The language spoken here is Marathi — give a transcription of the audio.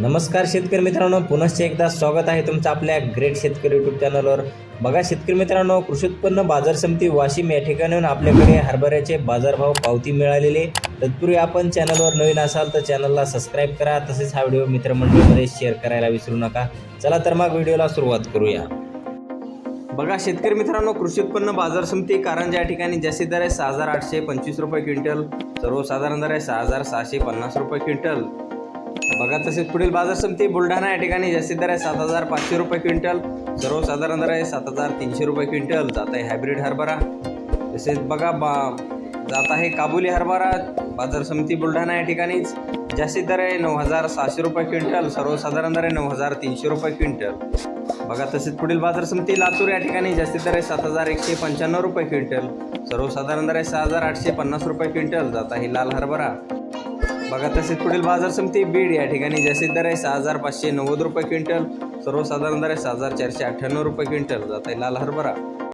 नमस्कार शेतकरी मित्रांनो पुनश्च एकदा स्वागत आहे तुमचं आपल्या ग्रेट शेतकरी यूट्यूब चॅनलवर बघा शेतकरी मित्रांनो कृषी उत्पन्न बाजार समिती वाशिम या ठिकाणाहून आपल्याकडे हरभऱ्याचे बाजारभाव पावती मिळालेले तत्पूर्वी आपण चॅनलवर नवीन असाल तर चॅनलला सबस्क्राईब करा तसेच हा व्हिडिओ मित्रमंडळीमध्ये शेअर करायला विसरू नका. चला तर मग व्हिडिओला सुरुवात करूया. बघा शेतकरी मित्रांनो कृषी उत्पन्न बाजार समिती कारण ज्या ठिकाणी जास्तीत दर आहे सहा हजार आठशे पंचवीस रुपये क्विंटल सर्वसाधारण दर आहे सहा हजार सहाशे पन्नास रुपये क्विंटल. बघा तसेच पुढील बाजार समिती बुलढाणा या ठिकाणी जास्तीत दर आहे सात हजार पाचशे रुपये क्विंटल. सर्वसाधारण दर आहे सात हजार तीनशे रुपये क्विंटल. जात आहे हायब्रिड हरभरा. तसेच बघा बा जात आहे काबुली हरभरा. बाजार समिती बुलढाणा या ठिकाणीच जास्तीत दर आहे नऊ हजार सहाशे रुपये क्विंटल. सर्वसाधारण दर आहे नऊ हजार तीनशे रुपये क्विंटल. बघा तसेच पुढील बाजार समिती लातूर या ठिकाणी जास्तीत दर आहे सात हजार एकशे पंच्याण्णव रुपये क्विंटल. सर्वसाधारण दर आहे सहा हजार आठशे पन्नास रुपये क्विंटल. जात आहे लाल हरभरा. बघा तसेच पुढील बाजार समिती बीड या ठिकाणी जास्तीत दर आहे सहा हजार पाचशे नव्वद रुपये क्विंटल सर्वसाधारण दर आहे सहा हजार चारशे अठ्ठ्याण्णव रुपये क्विंटल. जात आहे लाल हरभरा.